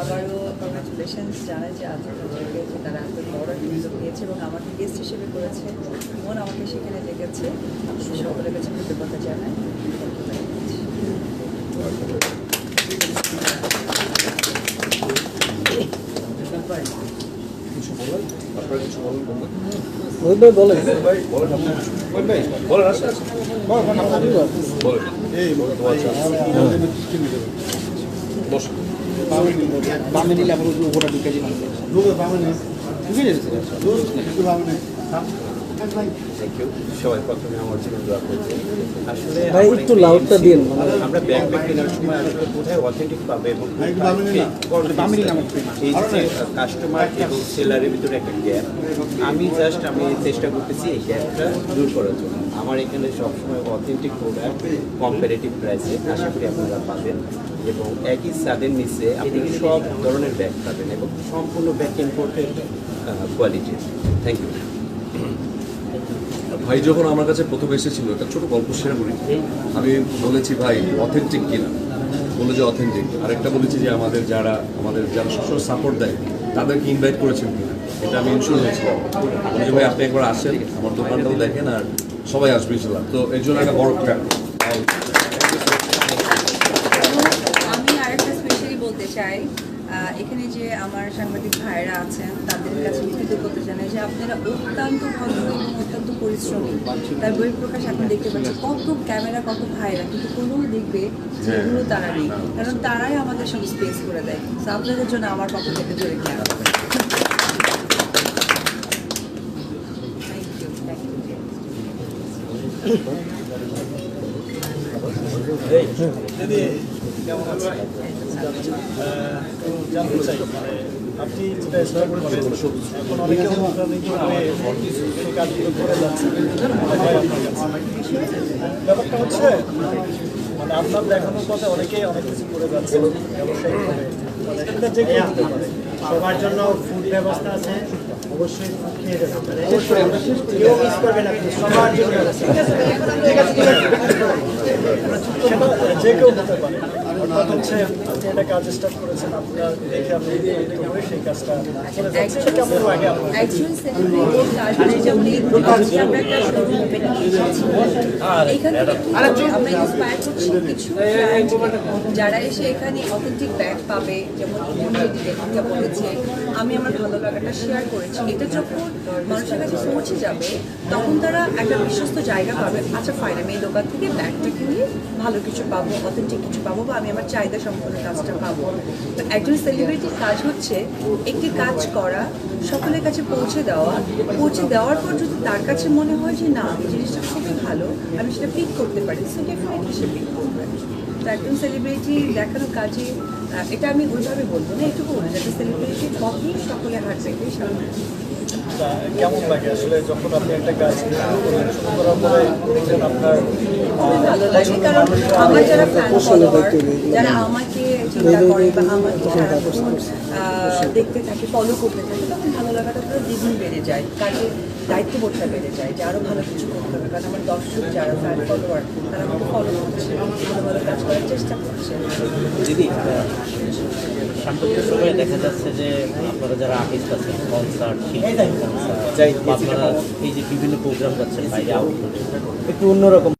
আবারও কংগ্রাচুলেশনস জানাই যে আন্তর্জাতিকে যে তারা এত বড় উদ্যোগ নিয়েছে এবং আমাকে গেস্ট হিসেবে করেছে। ইমন আমাকে সেখানে ডেকেছে। সকলের কাছে কৃতজ্ঞতা জানাই। বলেন বলেন বলেন বামে নিলে উপরে ঢুকে যাবে ঢুকে সবাই প্রথমে আমার জন্য দোয়া করছে আসলে একটু লাউডটা দিন আমরা ব্যাগ ব্যাগ কেনার সময় আসলে কোথায় অথেন্টিক পাবে এবং এই যে কাস্টমার এবং সেলারের ভিতরে একটা গ্যাপ আমি জাস্ট আমি চেষ্টা করতেছি এই গ্যাপটা দূর করার জন্য। আমার এখানে সবসময় অথেন্টিক প্রোডাক্ট কম্পারেটিভ প্রাইসে আশা করি আপনারা পাবেন। এবং একই স্বাদের নিচে আপনি সব ধরনের ব্যাগ পাবেন এবং সম্পূর্ণ ব্যাগ ইম্পোর্টেড কোয়ালিটির থ্যাংক ইউ ভাই যখন আমার কাছে প্রথম এসেছিল একটা ছোট গল্প শেয়ার করি। আমি বলেছি ভাই অথেন্টিক কিনা? বলে যে অথেন্টিক আরেকটা বলেছি যে আমাদের যারা আমাদের যারা সবসময় সাপোর্ট দেয় তাদেরকে ইনভাইট করেছেন কিনা? এটা আমি ইনশোর হয়েছিলাম বলে যে ভাই আপনি একবার আসেন আমার দোকানটাও দেখেন আর সবাই আসবে ইনশাল্লাহ তো এর জন্য একটা বড় ক্র্যাপ এখানে যে আমার সাংবাদিক ভাইরা আছেন তাদের কাছে আমি কৃতজ্ঞতা জানাই যে আপনারা অত্যন্ত ভদ্র এবং অত্যন্ত পরিশ্রমী। তার বই প্রকাশ আপনি দেখতে পাচ্ছেন কত ক্যামেরা কত ভাইরা কিন্তু কোনো দেখবে যে এগুলো তারা নেই কারণ তারাই আমাদের সব স্পেস করে দেয়। তো আপনাদের জন্য আমার পক্ষ থেকে জোরে খেয়াল থ্যাংক ইউ আপনি। ব্যাপারটা হচ্ছে মানে আপনার দেখানোর পথে অনেকেই অনেক কিছু করে যাচ্ছে ব্যবসায়িকভাবে সবার জন্য ফুড ব্যবস্থা আছে অবশ্যই আছে যে কেউ হতে পারে যারা এসে এখানে অথেন্টিক ব্যাগ পাবে যেমন ইন্ডিয়া বলেছে আমি আমার ভালো লাগাটা শেয়ার করেছি এটা যখন মানুষের কাছে পৌঁছে যাবে তখন তারা একটা বিশ্বস্ত জায়গা পাবে আচ্ছা ফাইন আমি এই দোকান থেকে ব্যাগটা কিনে ভালো কিছু পাবো অথেন্টিক কিছু পাবো বা আমি আমার চাহিদা সম্পন্ন কাজটা পাবো। তো একজন সেলিব্রিটির কাজ হচ্ছে একটি কাজ করা সকলের কাছে পৌঁছে দেওয়া পৌঁছে দেওয়ার পর যদি তার কাছে মনে হয় যে না এই জিনিসটা খুবই ভালো আমি সেটা পিক করতে পারি সো ডেফিনেটলি সে পিক করবে। তো একজন সেলিব্রিটি দেখানো কাজে এটা আমি ওইভাবে বলব না এটুকু বলে যাতে সেলিব্রিটি কখনই সকলে রেখে সামনে কেমন লাগে? আসলে যখন আপনি একটা কাজ শুরু করার পরে দেখলেন আপনার খুবই ভালো লাগে কারণ আমার যারা ফ্যান ফলোয়ার যারা আমাকে চিন্তা করে বা আমাকে সারাক্ষণ আহ, দেখতে থাকে ফলো করতে থাকে ভালো লাগাটা পুরো দ্বিগুণ বেড়ে যায় কাজে দায়িত্ববোধটা বেড়ে যায় যে আরও ভালো কিছু করতে হবে। কারণ আমার দর্শক যারা ফ্যান ফলোয়ার তারা আমাকে ফলো করছে ভালো ভালো কাজ করার চেষ্টা করছে। দিদি সাম্প্রতিক সময়ে দেখা যাচ্ছে যে আপনারা যারা আর্টিস্ট আছেন কনসার্ট আপনারা এই যে বিভিন্ন প্রোগ্রাম যাচ্ছেন বাইরে আউট একটু অন্যরকম।